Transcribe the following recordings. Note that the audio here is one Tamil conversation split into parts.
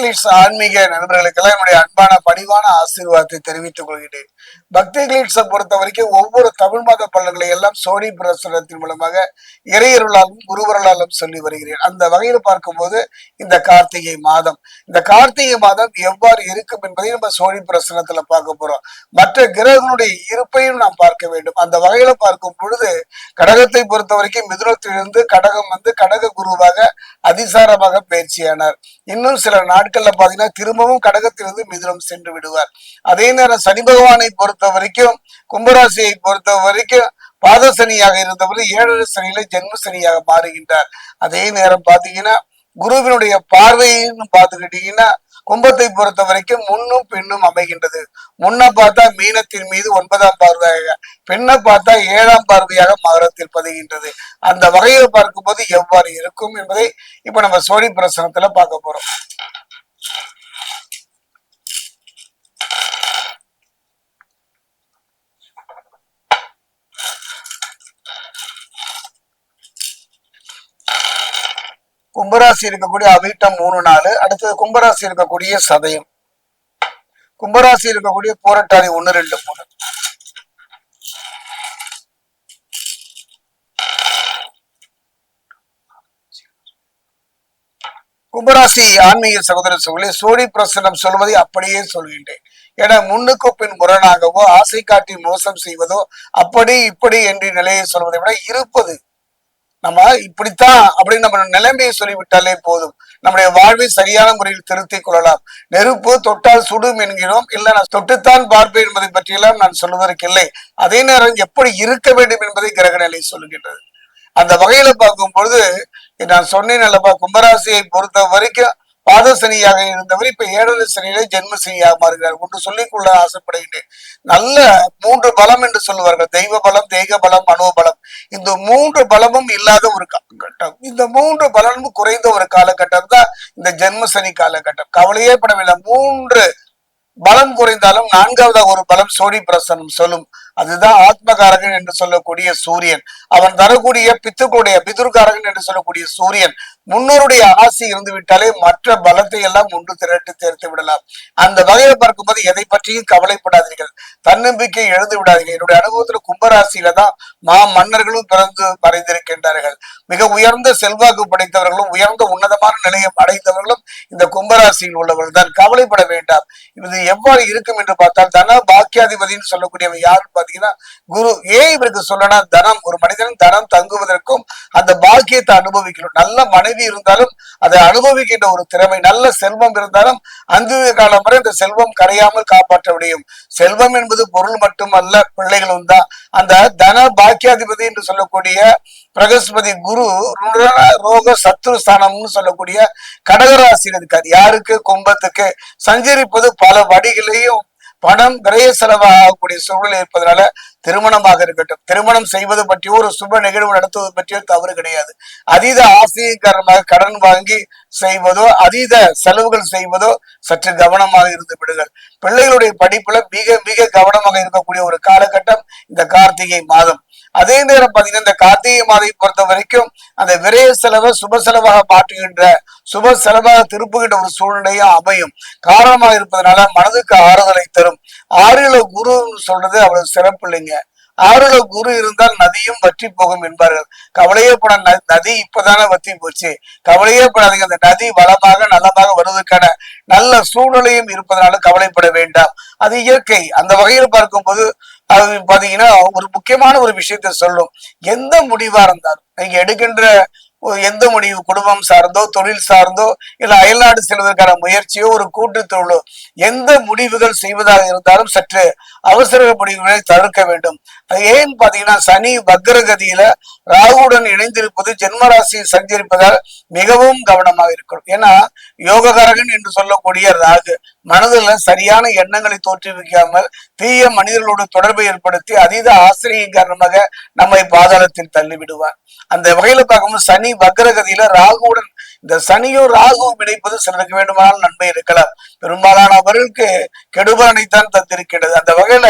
கிளிட்ஸ் ஆன்மீக நண்பர்களுக்கெல்லாம் என்னுடைய அன்பான பணிவான ஆசீர்வாதத்தை தெரிவித்துக் கொள்கிறேன். பக்தி கிளிட்ஸை பொறுத்த வரைக்கும் ஒவ்வொரு தமிழ் மாத பலன்களை எல்லாம் சோனி பிரசுரத்தின் மூலமாக இறையருளாலும் குருவருளாலும் சொல்லி வருகிறேன். அந்த வகையில் பார்க்கும்போது இந்த கார்த்திகை மாதம். இந்த கார்த்திகை மாதம் எவ்வாறு இருக்கும் என்பதை நம்ம சோனி பிரசுரத்துல பார்க்க போறோம். மற்ற கிரகங்களுடைய இருப்பையும் நாம் பார்க்க வேண்டும். அந்த வகையில பார்க்கும் பொழுது கடகத்தை பொறுத்த வரைக்கும் மிதுனத்திலிருந்து கடகம் வந்து கடக குருவாக அதிசாரமாக பயிற்சியானார். இன்னும் சில நாட்கள் நாட்கள்ல பாத்தீங்கன்னா திரும்பவும் கடகத்திலிருந்து மிதுனம் சென்று விடுவார். அதே நேரம் சனி பகவானை பொறுத்த வரைக்கும் கும்பராசியை பொறுத்த வரைக்கும் பாதசனியாக இருந்தவர் ஏழரை சனியில ஜென்ம சனியாக மாறுகின்றார். அதே நேரம் பாத்தீங்கன்னா குருவினுடைய பார்வைன்னு பார்த்துக்கிட்டீங்கன்னா கும்பத்தை பொறுத்த வரைக்கும் முன்னும் பெண்ணும் அமைகின்றது. முன்ன பார்த்தா மீனத்தின் மீது ஒன்பதாம் பார்வையாக பெண்ணை பார்த்தா ஏழாம் பார்வையாக மகரத்தில் பதிகின்றது. அந்த வகையில் பார்க்கும்போது எவ்வாறு இருக்கும் என்பதை இப்ப நம்ம சோழி பிரசனத்துல பார்க்க போறோம். கும்பராசி இருக்கக்கூடிய அவிட்டம் மூணு நாலு அடுத்தது கும்பராசி இருக்கக்கூடிய சதயம். கும்பராசி இருக்கக்கூடிய போராட்டாதி ஒண்ணு ரெண்டு மூணு. கும்பராசி ஆன்மீக சகோதர சகோதரி சோழி பிரசனம் சொல்வதை அப்படியே சொல்கின்றேன். என முன்னுக்கு பின் முரணாகவோ ஆசை காட்டி மோசம் செய்வதோ அப்படி இப்படி என்று நிலையை சொல்வதை விட இருப்பது. நம்ம இப்படித்தான் அப்படின்னு நம்ம நிலைமையை சொல்லிவிட்டாலே போதும். நம்முடைய வாழ்வை சரியான முறையில் திருத்திக் கொள்ளலாம். நெருப்பு தொட்டால் சுடும் என்கிறோம். இல்லை நான் தொட்டுத்தான் பார்ப்பேன் என்பதை பற்றியெல்லாம் நான் சொல்வதற்கு இல்லை. அதே நேரம் எப்படி இருக்க வேண்டும் என்பதை கிரக நிலை சொல்லுகின்றது அந்த வகையில பார்க்கும் பொழுது நான் சொன்னேன் அல்லவா கும்பராசியை பொறுத்த வரைக்கும் பாதசனியாக இருந்தவர் இப்ப ஏழரை சனியிலே ஜென்ம சனியாக மாறுகிறார் ஒன்று சொல்லிக்கொள்ள ஆசைப்படுகின்றேன். நல்ல மூன்று பலம் என்று சொல்லுவார்கள். தெய்வ பலம் தெய்வ பலம் மனோபலம் இந்த மூன்று பலமும் இல்லாத ஒரு காலகட்டம். இந்த மூன்று பலமும் குறைந்த ஒரு காலகட்டம் தான் இந்த ஜென்ம சனி காலகட்டம். கவலையே படவில்லை. மூன்று பலம் குறைந்தாலும் நான்காவதாக ஒரு பலம் சோனி பிரசனம் சொல்லும். அதுதான் ஆத்மகாரகன் என்று சொல்லக்கூடிய சூரியன். அவன் தரக்கூடிய பித்துக்களுடைய பிதுர்காரகன் என்று சொல்லக்கூடிய சூரியன். முன்னோருடைய ஆசை இருந்து விட்டாலே மற்ற பலத்தை எல்லாம் ஒன்று திரட்டு சேர்த்து விடலாம். அந்த வகையில பார்க்கும்போது எதை பற்றியும் கவலைப்படாதீர்கள். தன்னம்பிக்கை எழுந்து விடாதீர்கள். என்னுடைய அனுபவத்துல கும்பராசியில தான் மா மன்னர்களும் பிறந்து மறைந்திருக்கின்றார்கள். மிக உயர்ந்த செல்வாக்கு படைத்தவர்களும் உயர்ந்த உன்னதமான நிலையம் அடைந்தவர்களும் இந்த கும்பராசியில் உள்ளவர்கள் தான். கவலைப்பட வேண்டாம். இது எவ்வாறு இருக்கும் என்று பார்த்தால் தன பாக்கியாதிபதினு சொல்லக்கூடியவர் யாருன்னு பாத்தீங்கன்னா குரு. ஏன் இவருக்கு சொல்லனா தனம் ஒரு மனிதன் தனம் தங்குவதற்கும் அந்த பாக்கியத்தை அனுபவிக்கணும். நல்ல மனைவி இருந்தாலும் அதை அனுபவிக்கின்ற ஒரு திறமை நல்ல செல்வம் இருந்தாலும் அந்த காலம் வரை இந்த செல்வம் கரையாமல் காப்பாற்ற முடியும். செல்வம் என்பது பொருள் மட்டுமல்ல பிள்ளைகளும் தான் அந்த தன பாக்கியாதிபதி என்று சொல்லக்கூடிய பிரகஸ்பதி குரு ரோக சத்ரு ஸ்தானம்னு சொல்லக்கூடிய கடகராசியில் இருக்காது யாருக்கு? கும்பத்துக்கு. சஞ்சரிப்பது பல வடிகளையும் பணம் விரைய செலவாகக்கூடிய சூழல் இருப்பதனால திருமணமாக இருக்கட்டும் திருமணம் செய்வது பற்றியோ ஒரு சுப நிகழ்வு நடத்துவது பற்றியோ தவறு கிடையாது. அதீத ஆசையின் காரணமாக கடன் வாங்கி செய்வதோ அதீத செலவுகள் செய்வதோ சற்று கவனமாக இருந்து விடுங்கள். பிள்ளைகளுடைய படிப்புல மிக மிக கவனமாக இருக்கக்கூடிய ஒரு காலகட்டம் இந்த கார்த்திகை மாதம். அதே நேரம் பார்த்தீங்கன்னா இந்த கார்த்திகை மாதை பொறுத்த வரைக்கும் அந்த விரைய செலவை சுப செலவாக மாற்றுகின்ற சுப செலவாக திருப்புகின்ற ஒரு சூழ்நிலையும் அமையும். காரணமாக இருப்பதனால மனதுக்கு ஆறுதலை தரும். ஆறுல குருன்னு சொல்றது அவ்வளவு சிறப்பு இல்லைங்க. ஆறுல குரு இருந்தால் நதியும் வற்றி போகும் என்பார்கள். கவலையே பட நதி இப்பதானே வற்றி போச்சு. கவலையே படாதீங்க. அந்த நதி வளமாக நலமாக வருவதற்கான நல்ல சூழ்நிலையும் இருப்பதனால கவலைப்பட வேண்டாம். அது இயற்கை. அந்த வகையில் பார்க்கும்போது அது பாத்தீங்கன்னா ஒரு முக்கியமான ஒரு விஷயத்த சொல்லும். எந்த முடிவா இருந்தாலும் நீங்க எடுக்கின்ற எந்த முடிவு குடும்பம் சார்ந்தோ தொழில் சார்ந்தோ இல்ல அயல்நாடு செல்வதற்கான முயற்சியோ ஒரு கூட்டு தொழிலோ எந்த முடிவுகள் செய்வதாக இருந்தாலும் சற்று அவசர முடிவுகளை தவிர்க்க வேண்டும். ஏன் பாத்தீங்கன்னா சனி வக்ரகதியில ராகுடன் இணைந்திருப்பது ஜென்மராசியை சஞ்சரிப்பதால் மிகவும் கவனமாக இருக்கணும். ஏன்னா யோககாரகன் என்று சொல்லக்கூடிய ராகு. மனதில் சரியான எண்ணங்களை தோற்றுவிக்காமல் தீய மனிதர்களோடு தொடர்பை ஏற்படுத்தி அதீத ஆசிரியின் காரணமாக நம்மை பாதாளத்தில் தள்ளிவிடுவார். அந்த வகையில பார்க்கும்போது சனி வக்ரகதியில ராகுவுடன் இந்த சனியும் ராகுவும் இணைப்பது சிலருக்கு வேண்டுமானால் நன்மை இருக்கலாம். பெரும்பாலானவர்களுக்கு கெடுபலனைத்தான் தந்திருக்கின்றது. அந்த வகையில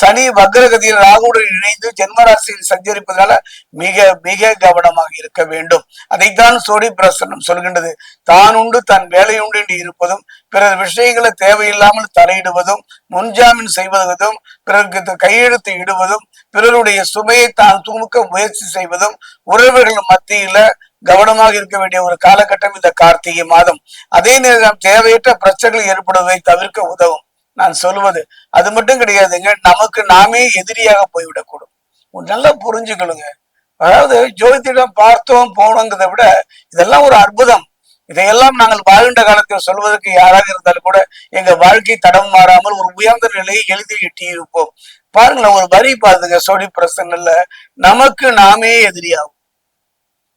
சனி வக்ரகதியில் ராகுடன் இணைந்து ஜென்மராசியில் சஞ்சரிப்பதனால மிக மிக கவனமாக இருக்க வேண்டும். அதைத்தான் சோடி பிரசனம் சொல்கின்றது. தான் உண்டு தன் வேலை உண்டு என்று இருப்பதும் பிறர் விஷயங்களை தேவையில்லாமல் தலையிடுவதும் முன்ஜாமீன் செய்வதும் பிறருக்கு கையெழுத்து இடுவதும் பிறருடைய சுமையை தான் தூமுக்க முயற்சி செய்வதும் உறவுகள் மத்தியில கவனமாக இருக்க வேண்டிய ஒரு காலகட்டம் இந்த கார்த்திகை மாதம். அதே நேரம் தேவையற்ற பிரச்சனைகள் ஏற்படுவதை தவிர்க்க உதவும். நான் சொல்வது. அது மட்டும் கிடையாதுங்க நமக்கு நாமே எதிரியாக போய்விடக்கூடும். நல்லா புரிஞ்சுக்கணுங்க. அதாவது ஜோதிடம் பார்த்தோம் போனோங்கிறத விட இதெல்லாம் ஒரு அற்புதம். இதையெல்லாம் நாங்கள் வாழ்கின்ற காலத்தில் சொல்வதற்கு யாராக இருந்தாலும் கூட எங்க வாழ்க்கை தடம் மாறாமல் ஒரு உயர்ந்த நிலையை எளிதில் எட்டியிருப்போம். பாருங்களேன் ஒரு வரி பாருங்க சோடி பிரசங்கள்ல நமக்கு நாமே எதிரியாகும்.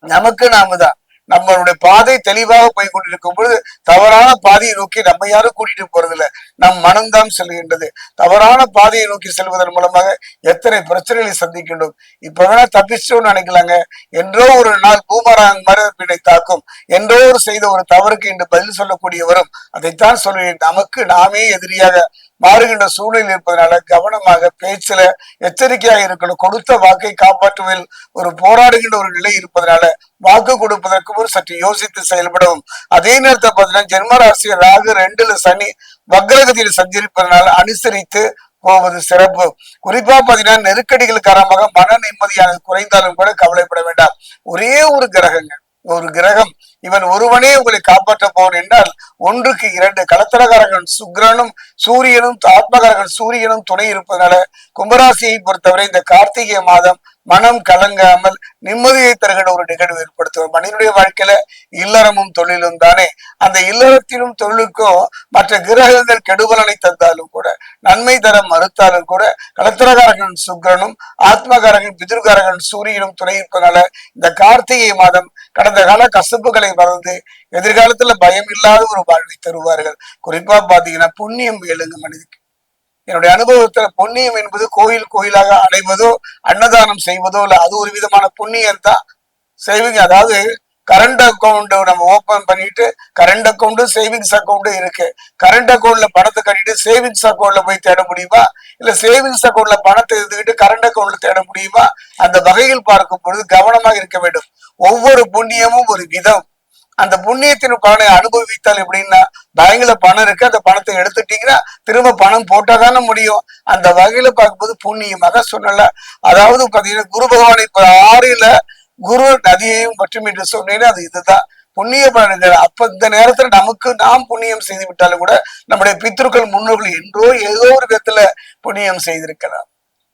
நமக்கு நாம தான். நம்மளுடைய பாதை தெளிவாக போய் கொண்டிருக்கும் பொழுது தவறான பாதையை நோக்கி நம்ம யாரும் கூட்டிட்டு போறதில்ல. நம் மனம்தான் செல்கின்றது. தவறான பாதையை நோக்கி செல்வதன் மூலமாக எத்தனை பிரச்சனைகளை சந்திக்கின்றோம். இப்ப வேணா தப்பிச்சோம்னு நினைக்கலாங்க. என்றோ ஒரு நாள் பூமராங் மரபினை தாக்கும். என்றோ ஒரு செய்த ஒரு தவறுக்கு இன்று பதில் சொல்லக்கூடியவரும் அதைத்தான் சொல்கிறேன் நமக்கு நாமே எதிரியாக மாறுகின்ற சூழல் இருப்பதனால கவனமாக பேச்சுல எச்சரிக்கையாக இருக்கணும். கொடுத்த வாக்கை காப்பாற்றுவதில் ஒரு போராடுகின்ற ஒரு நிலை இருப்பதனால வாக்கு கொடுப்பதற்கு ஒரு சற்று யோசித்து செயல்படவும். அதே நேரத்தை பார்த்தீங்கன்னா ஜென்மராசி ராகு ரெண்டுல சனி வக்ரகதியில் சஞ்சரிப்பதனால அனுசரித்து போவது சிறப்பு. குறிப்பா பாத்தீங்கன்னா நெருக்கடிகள் காரணமாக மன நிம்மதியானது குறைந்தாலும் கூட கவலைப்பட வேண்டாம். ஒரே ஒரு கிரகங்கள். ஒரு கிரகம். இவன் ஒருவனே உங்களை காப்பாற்ற போவன் என்றால் ஒன்றுக்கு இரண்டு கலத்தரகாரகன் சுக்ரனும் சூரியனும் ஆத்மகாரகன் சூரியனும் துணை இருப்பதனால கும்பராசியை பொறுத்தவரை இந்த கார்த்திகை மாதம் மனம் கலங்காமல் நிம்மதியை தருகிற ஒரு நிகழ்வு ஏற்படுத்துவோம் மனிதனுடைய வாழ்க்கையில இல்லறமும் தொழிலும் தானே. அந்த இல்லறத்திலும் தொழிலுக்கும் மற்ற கிரகங்கள் கெடுபலனை தந்தாலும் கூட நன்மை தர மறுத்தாலும் கூட கலத்திரகாரகன் சுக்ரனும் ஆத்மகாரகன் பிதிர்காரகன் சூரியனும் துணை இருப்பதனால இந்த கார்த்திகை மாதம் கடந்த கால கசப்புகளை மறந்து எதிர்காலத்துல பயம் இல்லாத ஒரு வாழ்வை தருவார்கள். குறிப்பா பாத்தீங்கன்னா புண்ணியம் வேலுங்க மனிதனுக்கு என்னுடைய அனுபவத்துல புண்ணியம் என்பது கோயில் கோயிலாக அடைவதோ அன்னதானம் செய்வதோ இல்ல அது ஒரு விதமான புண்ணியம் தான் சேவிங் அதாவது கரண்ட் அக்கௌண்ட் நம்ம ஓபன் பண்ணிட்டு கரண்ட் அக்கௌண்ட் சேவிங்ஸ் அக்கௌண்ட் இருக்கு. கரண்ட் அக்கௌண்ட்ல பணத்தை கட்டிட்டு சேவிங்ஸ் அக்கௌண்ட்ல போய் தேட முடியுமா? இல்ல சேவிங்ஸ் அக்கௌண்ட்ல பணத்தை இருந்துகிட்டு கரண்ட் அக்கௌண்ட்ல தேட முடியுமா? அந்த வகையில் பார்க்கும் பொழுது கவனமாக இருக்க வேண்டும். ஒவ்வொரு புண்ணியமும் ஒரு விதம். அந்த புண்ணியத்தின் பலனை அனுபவித்தால் எப்படின்னா பேங்க்ல பணம் இருக்கு அந்த பணத்தை எடுத்துட்டீங்கன்னா திரும்ப பணம் போட்டாதானே முடியும். அந்த வகையில பார்க்கும்போது புண்ணியமாக சொன்னல அதாவது பாத்தீங்கன்னா குரு பகவான் இப்ப ஆறுல குரு நதியையும் பற்றும் என்று சொன்னேன்னு அது இதுதான். புண்ணிய பலன்கள் அப்ப இந்த நேரத்துல நமக்கு நாம் புண்ணியம் செய்து விட்டாலும் கூட நம்முடைய பித்ருக்கள் முன்னோர்கள் என்றோ ஏதோ ஒரு விதத்துல புண்ணியம் செய்திருக்கலாம்.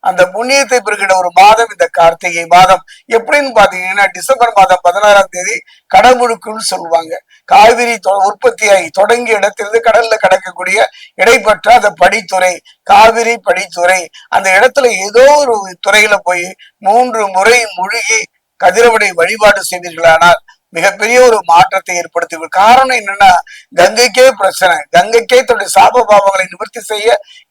அந்த புண்ணியத்தை பெறுகிற ஒரு மாதம் இந்த கார்த்திகை மாதம். எப்படின்னு பாத்தீங்கன்னா டிசம்பர் மாதம் பதினாறாம் தேதி கடமுழுக்குன்னு சொல்லுவாங்க. காவிரி உற்பத்தியாகி தொடங்கிய இடத்திலிருந்து கடல்ல கடக்கக்கூடிய இடைப்பற்ற அந்த படித்துறை காவிரி படித்துறை அந்த இடத்துல ஏதோ ஒரு துறையில போய் மூன்று முறை முழுகி கதிரவனை வழிபாடு செய்வீர்களானால் மிகப்பெரிய ஒரு மாற்றத்தை ஏற்படுத்தி காரணம் என்னன்னா கங்கைக்கே பிரச்சனை. கங்கைக்கே தன்னுடைய சாப பாவங்களை நிவர்த்தி செய்ய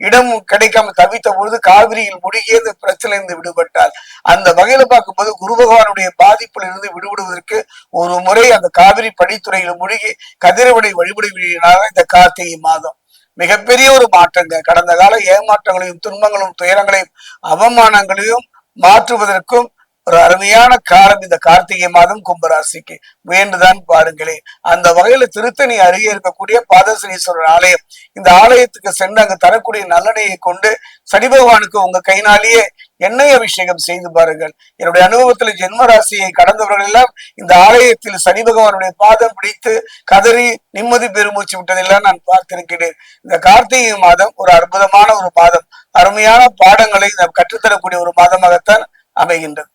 இடம் கிடைக்காம தவித்த பொழுது காவிரியில் முழுகிய இந்த பிரச்சனையிலிருந்து விடுபட்டார் அந்த வகையில பார்க்கும்போது குரு பகவானுடைய பாதிப்பில் இருந்து விடுபடுவதற்கு ஒரு முறை அந்த காவிரி படித்துறையில் முழுகி கதிரவனை வழிபடுவீர்களாக இந்த கார்த்திகை மாதம். மிகப்பெரிய ஒரு மாற்றங்க கடந்த கால ஏமாற்றங்களையும் துன்பங்களும் துயரங்களையும் அவமானங்களையும் மாற்றுவதற்கும் ஒரு அருமையான காலம் இந்த கார்த்திகை மாதம் கும்பராசிக்கு. வேண்டுதான் பாருங்களேன். அந்த வகையில திருத்தணி அருகே இருக்கக்கூடிய பாதசனீஸ்வரர் ஆலயம். இந்த ஆலயத்துக்கு சென்று அங்கு தரக்கூடிய நல்லெண்ணெயை கொண்டு சனி பகவானுக்கு உங்க கைனாலேயே எண்ணெய் அபிஷேகம் செய்து பாருங்கள். என்னுடைய அனுபவத்துல ஜென்மராசியை கடந்தவர்கள் எல்லாம் இந்த ஆலயத்தில் சனி பகவானுடைய பாதம் பிடித்து கதறி நிம்மதி பெருமூச்சு விட்டதெல்லாம் நான் பார்த்திருக்கிறேன். இந்த கார்த்திகை மாதம் ஒரு அற்புதமான ஒரு மாதம். அருமையான பாடங்களை நாம் கற்றுத்தரக்கூடிய ஒரு மாதமாகத்தான் அமைகின்றது.